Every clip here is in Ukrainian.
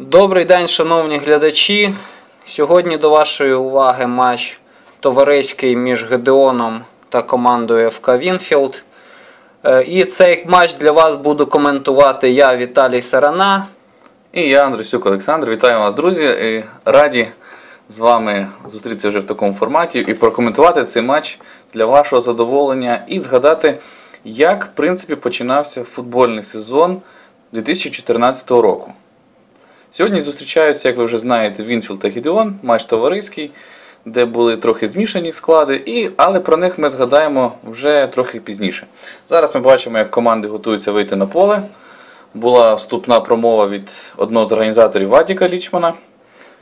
Добрий день, шановні глядачі. Сьогодні до вашої уваги матч товариський між Гедеоном та командою ФК Вінфілд. Е, І цей матч для вас буду коментувати я, Віталій Сарана. І я, Андрюсюк Олександр, вітаю вас, друзі. І раді з вами зустрітися вже в такому форматі і прокоментувати цей матч для вашого задоволення і згадати, як в принципі починався футбольний сезон 2014 року. Сьогодні зустрічаються, як ви вже знаєте, Вінфілд та Гідеон, матч товариський, де були трохи змішані склади, і, але про них ми згадаємо вже трохи пізніше. Зараз ми бачимо, як команди готуються вийти на поле. Була вступна промова від одного з організаторів Вадіка Лічмана.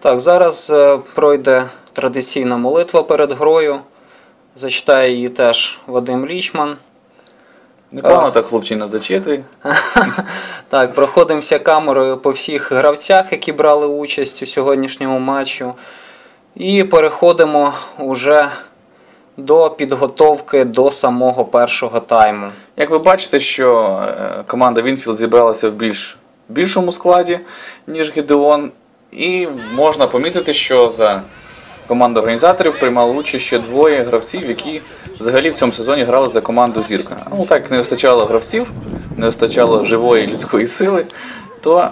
Так, зараз е, пройде традиційна молитва перед грою. Зачитає її теж Вадим Лічман. Непогано так хлопчина зачитує. Так, проходимося камерою по всіх гравцях, які брали участь у сьогоднішньому матчу. І переходимо уже до підготовки до самого першого тайму. Як ви бачите, що е, команда Вінфілд зібралася в більш більшому складі, ніж Гідеон. І можна помітити, що за команду організаторів приймали участь ще двоє гравців, які взагалі в цьому сезоні грали за команду Зірка. Ну так не вистачало гравців, не вистачало живої людської сили, то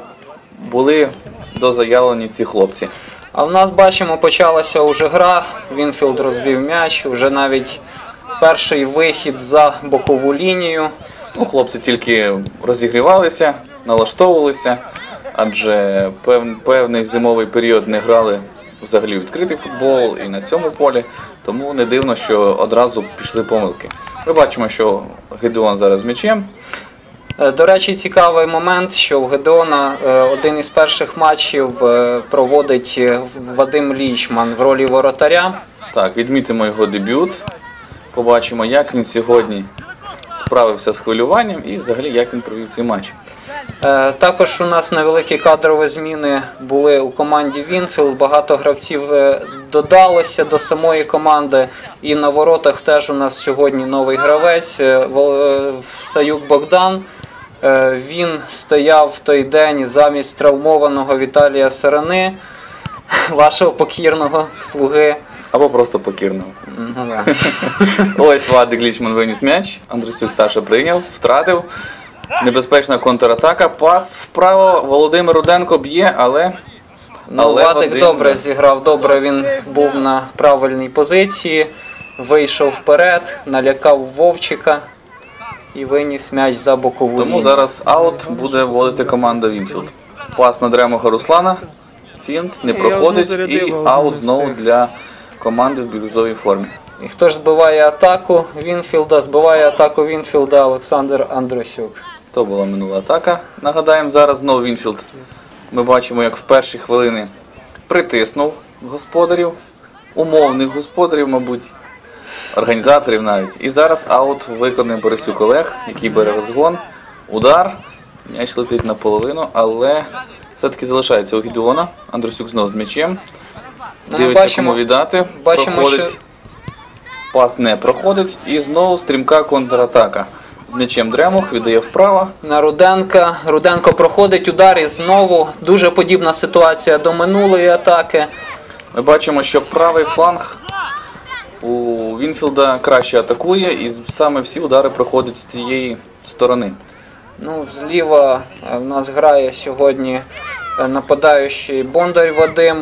були дозаявлені ці хлопці. А в нас бачимо, почалася уже гра. Вінфілд розвів м'яч, вже навіть перший вихід за бокову лінію. Ну, хлопці тільки розігрівалися, налаштовувалися, адже пев, певний зимовий період не грали взагалі відкритий футбол і на цьому полі, тому не дивно, що одразу пішли помилки. Ми бачимо, що Гедеон зараз з м'ячем. Е, До речі, цікавий момент, що в Гедеона е, один із перших матчів е, проводить Вадим Лічман в ролі воротаря. Так, відмітимо його дебют. Побачимо, як він сьогодні справився з хвилюванням і взагалі як він провів цей матч. Е, Також у нас невеликі кадрові зміни були у команді Вінфілд. Багато гравців е, додалося до самої команди. І на воротах теж у нас сьогодні новий гравець е, Саюк Богдан. Він стояв в той день замість травмованого Віталія Сарани, вашого покірного слуги. Або просто покірного. Ну. Ось Вадик Лічман виніс м'яч. Андрюсюк Саша прийняв, втратив. Небезпечна контратака. Пас вправо. Володимир Руденко б'є, але. Ну, Але Вадик добре зіграв, добре він був на правильній позиції, вийшов вперед, налякав Вовчика і виніс м'яч за бокову. Тому лінію. зараз аут буде вводити команда Вінфілд. Пас на Дремога Руслана. Фінт не проходить. І аут знову для команди в бірюзовій формі. І хто ж збиває атаку Вінфілда? Збиває атаку Вінфілда Олександр Андросюк. То була минула атака. Нагадаємо, зараз знову Вінфілд. Ми бачимо, як в перші хвилини притиснув господарів, умовних господарів, мабуть, організаторів навіть. І зараз аут виконує Борисюк Олег, який бере розгон. Удар. М'яч летить наполовину, але все-таки залишається у Гідеона. Андросюк знову з м'ячем. Ну, Дивиться, бачимо- кому віддати. бачимо, проходить. що- Пас не проходить. І знову стрімка контратака. З м'ячем Дремох віддає вправо. На Руденка. Руденко проходить удар і знову дуже подібна ситуація до минулої атаки. Ми бачимо, що правий фланг у Вінфілда краще атакує, і саме всі удари проходять з цієї сторони. Ну, зліва е, в нас грає сьогодні е, нападаючий Бондар Вадим.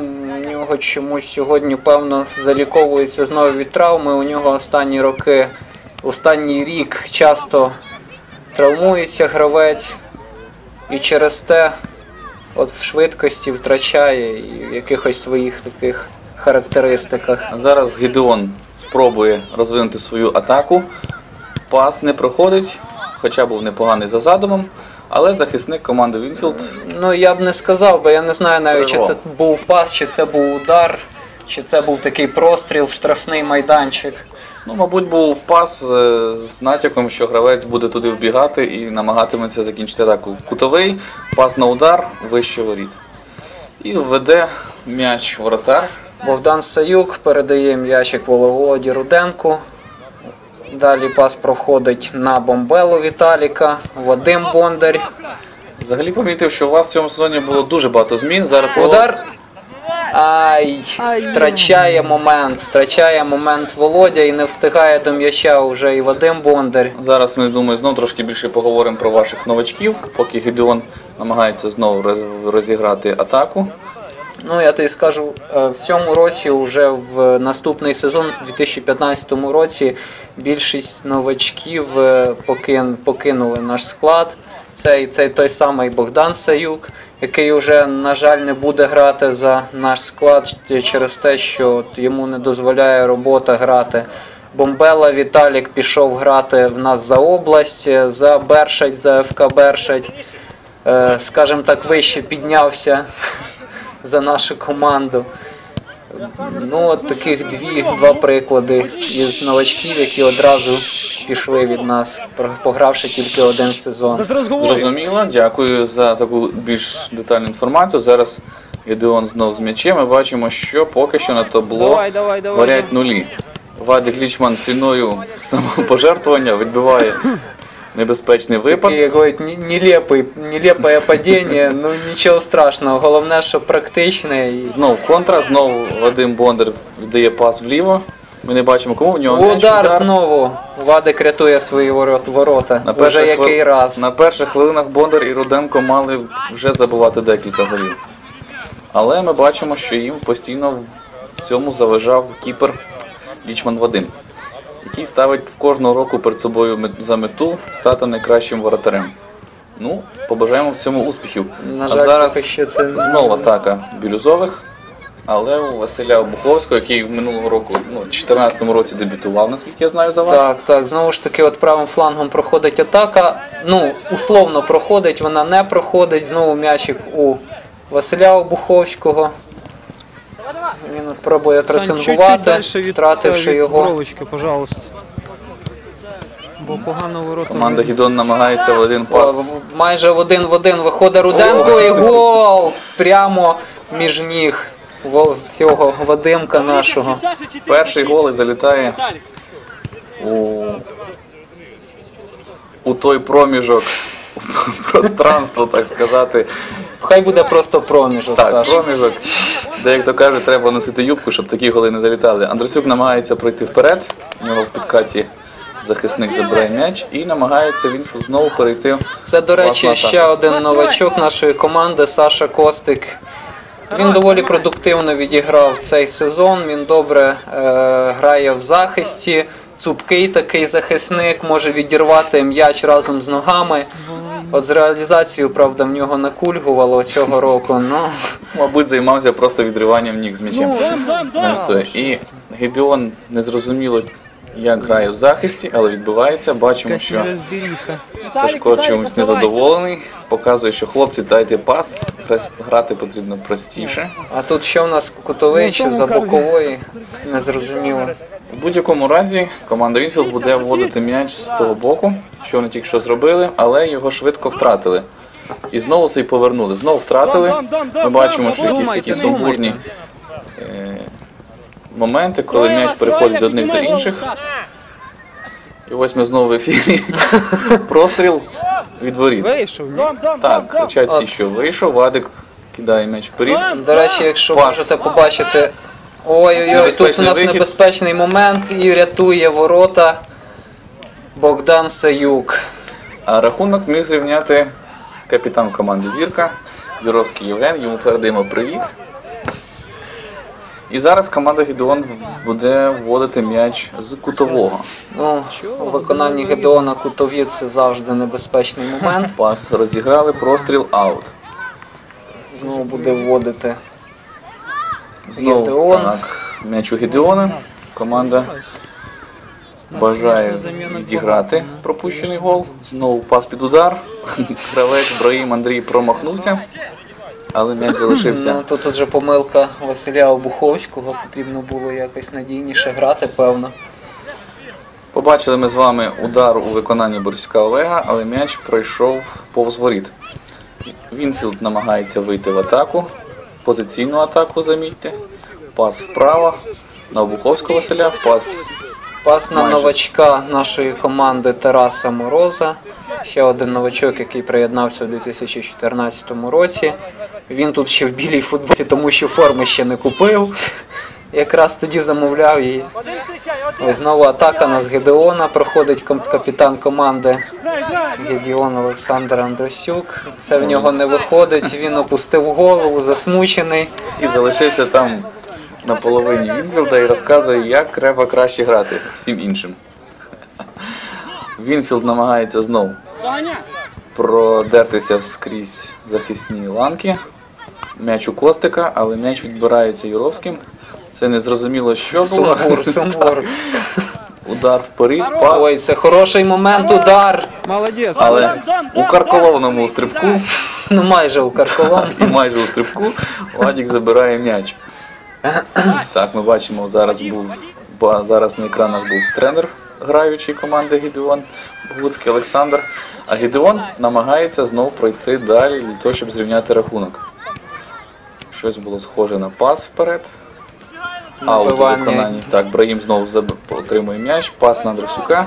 У нього чомусь сьогодні, певно, заліковується знову від травми. У нього останні роки, останній рік часто травмується гравець. І через те от в швидкості втрачає і в якихось своїх таких характеристиках. Зараз Гідеон спробує розвинути свою атаку. Пас не проходить, хоча був непоганий за задумом, але захисник команди Вінфілд Ну я б не сказав, бо я не знаю навіть, чи це був пас, чи це був удар, чи це був такий простріл штрафний майданчик. Ну, мабуть, був пас е, з натяком, що гравець буде туди вбігати і намагатиметься закінчити атаку. Кутовий, пас на удар, вище воріт. І введе м'яч воротар. Богдан Саюк передає м'ячик Воловоді Руденку. Далі пас проходить на бомбелу Віталіка, Вадим Бондар. Взагалі помітив, що у вас в цьому сезоні було дуже багато змін. Зараз Удар. Ай, втрачає момент, втрачає момент Володя і не встигає до м'яча вже і Вадим Бондар. Зараз ми думаю, знову трошки більше поговоримо про ваших новачків, поки Гедеон намагається знову роз- розіграти атаку. Ну, я тобі скажу, е, в цьому році, вже в наступний сезон, в 2015 році, більшість новачків е, покинули наш склад. Це, це той самий Богдан Саюк, який вже, на жаль, не буде грати за наш склад через те, що от йому не дозволяє робота грати. Бомбела Віталік пішов грати в нас за область, за Бершать, за ФК Бершать. Е, Скажімо так, вище піднявся за нашу команду. Ну, от таких дві, два приклади із новачків, які одразу пішли від нас, погравши тільки один сезон. Зрозуміло, дякую за таку більш детальну інформацію. Зараз Гедеон знов з м'ячем. Ми бачимо, що поки що на табло варять нулі. Вадик Лічман ціною самопожертвування відбиває небезпечний випад. Такий, ні- нелепий, нелепе падіння, ну нічого страшного. Головне, що практичне. І... Знов контра, знов Вадим Бондар віддає пас вліво. Ми не бачимо, кому в нього м'яч, Удар знову. Вадик рятує свої ворот- ворота. На Вже який раз. на перших хвилинах Бондар і Руденко мали вже забивати декілька голів. Але ми бачимо, що їм постійно в цьому заважав кіпер Лічман Вадим, який ставить в кожного року перед собою за мету стати найкращим воротарем. Ну, побажаємо в цьому успіхів. На а зараз що це знов атака бірюзових. Але у Василя Буховського, який в минулого року, ну, у 2014 році дебютував, наскільки я знаю за вас. Так, так, знову ж таки, от правим флангом проходить атака. Ну, условно проходить, вона не проходить. Знову м'ячик у Василя Обуховського. Він пробує Сань, тресингувати, втративши його. пожалуйста. Бо погано ворота. Команда Гідон намагається в один пас. Майже в один в один виходить Руденко і гол! Прямо між ніг цього Вадимка нашого. Перший гол і залітає у, у той проміжок у пространство, так сказати. Хай буде просто проміжок, Так, Саша. проміжок, де, як то кажуть, треба носити юбку, щоб такі голи не залітали. Андрусюк намагається пройти вперед, у нього в підкаті захисник забирає м'яч і намагається він знову перейти. Це, до речі, ще один новачок нашої команди Саша Костик. Він доволі продуктивно відіграв цей сезон. Він добре е, грає в захисті. Цупкий такий захисник, може відірвати м'яч разом з ногами. От з реалізацією, правда, в нього накульгувало цього року. Ну, Мабуть, займався просто відриванням ніг з м'ячем. Того. І Гедеон незрозуміло, як грає в захисті, але відбувається. Бачимо, що. Сашко чомусь незадоволений. Показує, що хлопці дайте пас, гра- грати потрібно простіше. а тут що в нас кутовий чи за бокової? Незрозуміло. У будь-якому разі команда Вінфілд буде вводити м'яч з того боку, що вони тільки що зробили, але його швидко втратили. І знову цей повернули. Знову втратили. Ми бачимо, що якісь такі сумбурні е, моменти, коли м'яч переходить до одних до інших. І ось ми знову в ефірі. Простріл від воріт. Вийшов. Так, кричать всі, що вийшов, Вадик кидає м'яч вперед. До речі, якщо Пас. можете побачити. Ой-ой-ой, тут у нас вихід. небезпечний момент і рятує ворота Богдан Саюк. А рахунок міг зрівняти капітан команди Зірка Юровський Євген. Йому передаємо привіт. І зараз команда Гідеон буде вводити м'яч з кутового. Ну, у виконанні Гедеона Кутові це завжди небезпечний момент. Пас розіграли, простріл аут. Знову буде вводити. Знову Гедеон. так, м'яч у Гідеона. Команда бажає відіграти пропущений гол. Знову пас під удар. Гравець Браїм Андрій промахнувся, але м'яч залишився. Ну, тут вже помилка Василя Обуховського, потрібно було якось надійніше грати, певно. Побачили ми з вами удар у виконанні Борська Олега, але м'яч пройшов повз воріт. Вінфілд намагається вийти в атаку, позиційну атаку, замітьте. Пас вправо на Обуховського Василя, пас Пас на Майже. новачка нашої команди Тараса Мороза. Ще один новачок, який приєднався у 2014 році. Він тут ще в білій футболці, тому що форми ще не купив. Якраз тоді замовляв її. Ось знову атака на з Гедеона. Проходить капітан команди Гедіон Олександр Андросюк. Це в нього не виходить. Він опустив голову, засмучений. І залишився там на половині Вінфілда і розказує, як треба краще грати всім іншим. Вінфілд намагається знов продертися скрізь захисні ланки. М'яч у Костика, але м'яч відбирається Юровським. Це незрозуміло, що було. Сумбур, сумбур. Удар вперед, пас. Ой, це хороший момент, удар. Молодець, Але молодець. у карколовному стрибку Ну майже у Карколом. і майже у стрибку Вадік забирає м'яч. Так, ми бачимо, зараз був зараз на екранах був тренер граючої команди Гідеон Богуцький Олександр. А Гідеон намагається знов пройти далі для того, щоб зрівняти рахунок. Щось було схоже на пас вперед. Аут у виконанні. Так, Браїм знову отримує м'яч, пас на Андросюка.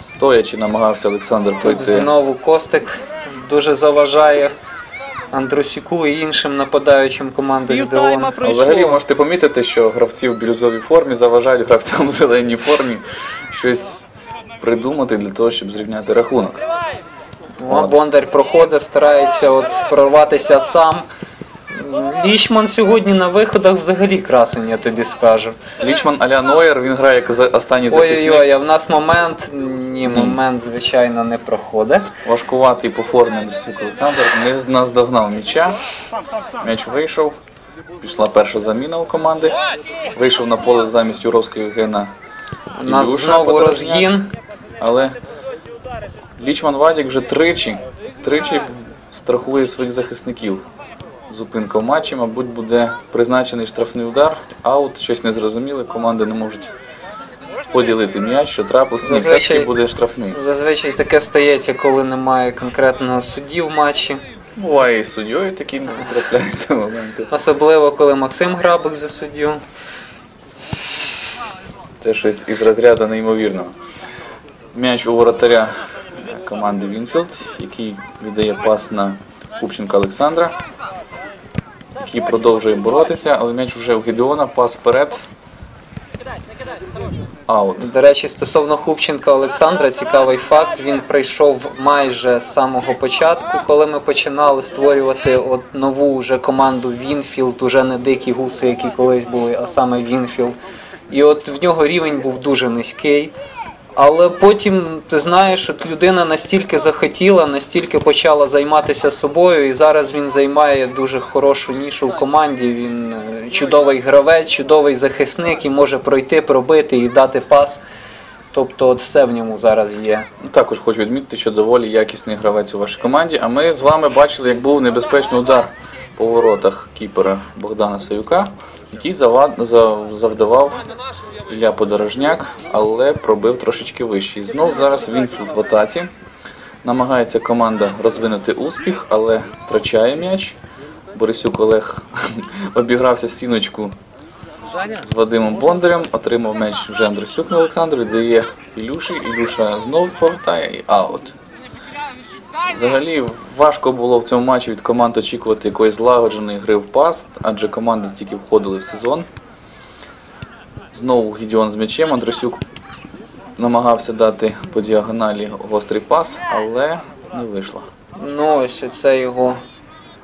Стоячи намагався Олександр Тут пройти. знову Костик дуже заважає Андрусіку і іншим нападаючим команди пройшло. взагалі можете помітити, що гравці в бірюзовій формі заважають гравцям в зеленій формі щось придумати для того, щоб зрівняти рахунок. О, Бондар проходить, старається от прорватися сам. Лічман сьогодні на виходах взагалі красень, я тобі скажу. Лічман Аля Нойер, він грає як останній захисник. Ой-ой-ой, а в нас момент. Ні, момент, звичайно, не проходить. Важкуватий по формі Андрійцюк Олександр не наздогнав м'яча. М'яч вийшов. Пішла перша заміна у команди. Вийшов на поле замість Юровського Євгена. У нас Ілюша знову розгін. Але Лічман Вадік вже тричі, тричі страхує своїх захисників. Зупинка в матчі, мабуть, буде призначений штрафний удар, аут, щось незрозуміле, команди не можуть поділити м'яч, що трапилося, і Зазвичай- все-таки буде штрафний. Зазвичай таке стається, коли немає конкретного судді в матчі. Буває і суддєю такі трапляються моменти. Особливо, коли Максим Грабик за суддю. Це щось із розряду неймовірного. М'яч у воротаря команди Вінфілд, який віддає пас на Купченка Олександра, який продовжує боротися, але м'яч вже у Гедеона, пас вперед. Аут. До речі, стосовно Хупченка Олександра, цікавий факт. Він прийшов майже з самого початку, коли ми починали створювати от нову вже команду Вінфілд, уже не дикі гуси, які колись були, а саме Вінфілд. І от в нього рівень був дуже низький. Але потім ти знаєш, от людина настільки захотіла, настільки почала займатися собою, і зараз він займає дуже хорошу нішу в команді. Він е, чудовий гравець, чудовий захисник і може пройти, пробити і дати пас. Тобто, от все в ньому зараз є. Також хочу відмітити, що доволі якісний гравець у вашій команді. А ми з вами бачили, як був небезпечний удар по воротах кіпера Богдана Саюка, який завдавав Ілля Подорожняк, але пробив трошечки вище. І знов зараз Вінфілд в атаці. Намагається команда розвинути успіх, але втрачає м'яч. Борисюк Олег обігрався стіночку з Вадимом Бондарем, отримав м'яч вже Андросюк на Олександру, віддає Ілюші, Ілюша знов повертає і аут. Взагалі важко було в цьому матчі від команд очікувати якоїсь злагодженої гри в пас, адже команди тільки входили в сезон. Знову Гідіон з м'ячем, Андросюк намагався дати по діагоналі гострий пас, але не вийшло. Ну, ось це його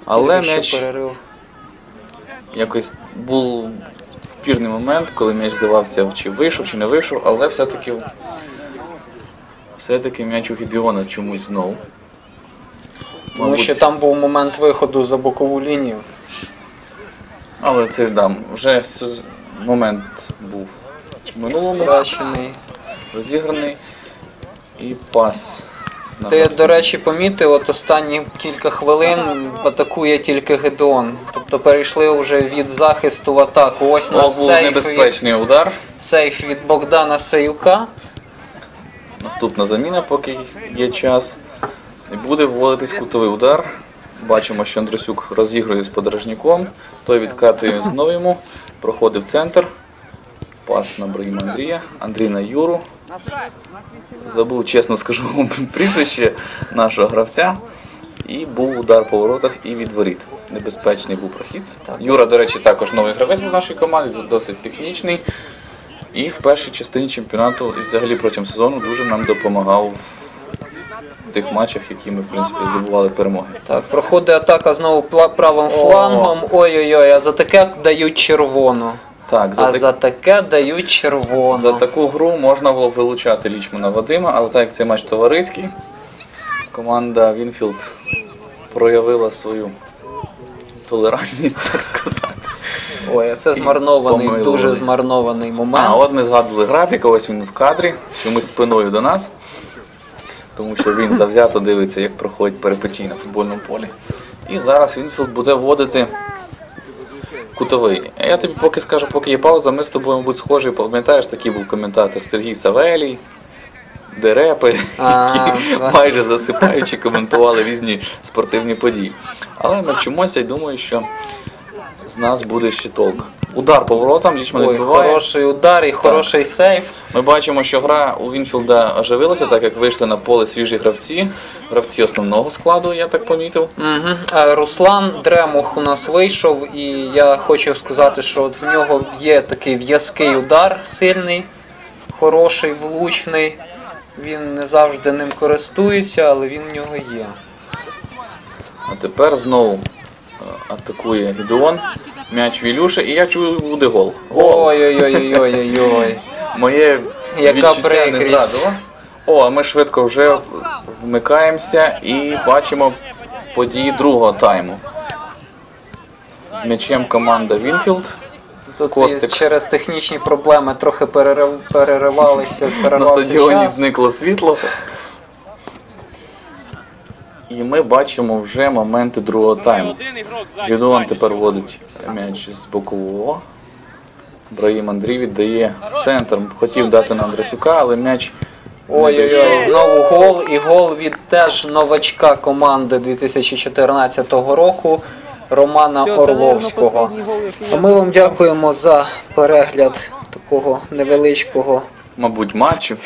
Але м'яч перерив. якось був спірний момент, коли м'яч здавався, чи вийшов, чи не вийшов, але все-таки все-таки м'яч у Гідіона чомусь знову. Тому що там був момент виходу за бокову лінію. Але це да, вже с- момент був в минулому Втрачений. розіграний і пас. на Ти, Максима. до речі, помітив, от останні кілька хвилин атакує тільки Гедеон. Тобто перейшли вже від захисту в атаку. Ось на був сейф, від, небезпечний удар. сейф від Богдана Саюка. Наступна заміна, поки є час. І буде вводитись кутовий удар. Бачимо, що Андросюк розігрує з подорожняком. Той відкатує знову йому, проходить в центр. Пас на Браїма Андрія. Андрій на Юру. Забув, чесно скажу, прізвище нашого гравця. І був удар по воротах і від воріт. Небезпечний був прохід. Юра, до речі, також новий гравець був в нашій команді, досить технічний. І в першій частині чемпіонату, і взагалі протягом сезону, дуже нам допомагав тих матчах, які ми, в принципі, здобували перемоги. Так, проходить атака знову правим флангом. Ой-ой-ой, а за таке дають червону. Так, за, А так- за таке дають червону. за таку гру можна було б вилучати Лічмана Вадима, але так як цей матч товариський, команда Вінфілд проявила свою толерантність, так сказати. Ой, а це змарнований, дуже змарнований момент. А, от ми згадували графіка, ось він в кадрі, чомусь спиною до нас, тому що він завзято дивиться, як проходять перипетії на футбольному полі. І зараз Вінфілд буде вводити кутовий. Я тобі поки скажу, поки є пауза, ми з тобою, мабуть, схожі, пам'ятаєш, такий був коментатор Сергій Савелій. Дерепи, які майже засипаючи коментували різні спортивні події. Але ми вчимося і думаю, що з нас буде ще толк. Удар по воротам, лічман Ой, відбиває. хороший удар і хороший сейф. Ми бачимо, що гра у Вінфілда оживилася, так як вийшли на поле свіжі гравці, гравці основного складу, я так помітив. Угу. Руслан Дремух у нас вийшов, і я хочу сказати, що от в нього є такий в'язкий удар сильний, хороший, влучний. Він не завжди ним користується, але він в нього є. А тепер знову е, атакує Гідеон. М'яч в Ілюші, і я чую, буде гол. Гол. Ой-ой-ой-ой-ой-ой. Моє Яка відчуття не прикрість. зрадило. О, а ми швидко вже вмикаємося і бачимо події другого тайму. З м'ячем команда Вінфілд. Тут Костик. через технічні проблеми трохи перерив, переривалися, На перервався стадіоні час. зникло світло. І ми бачимо вже моменти другого тайму. Гідеон тепер вводить м'яч з бокового. Брahim Андрій віддає в центр. Хотів дати на Андресюка, але м'яч Ой-ой-ой, знову гол. І гол від теж новачка команди 2014 року Романа Все, Орловського. ми вам дякуємо за перегляд такого невеличкого Мабуть, матчу.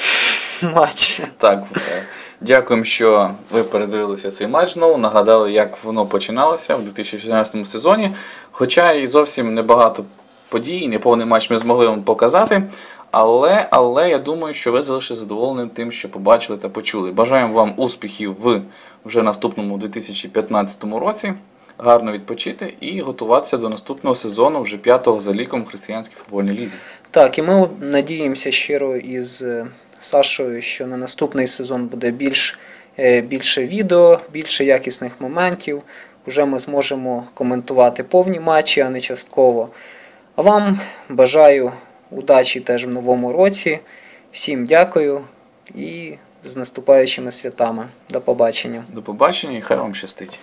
матчу. Так, е, дякуємо, що ви передивилися цей матч знову. Нагадали, як воно починалося в 2016 сезоні. Хоча і зовсім небагато подій, неповний матч ми змогли вам показати. Але, але я думаю, що ви залишилися задоволеним тим, що побачили та почули. Бажаємо вам успіхів в вже наступному 2015 році. Гарно відпочити і готуватися до наступного сезону, вже п'ятого за ліком християнській футбольній лізі. Так, і ми надіємося щиро із е, Сашою, що на наступний сезон буде більш, е, більше відео, більше якісних моментів. Уже ми зможемо коментувати повні матчі, а не частково. А вам бажаю удачі теж в новому році. Всім дякую і з наступаючими святами. До побачення. До побачення і хай вам щастить.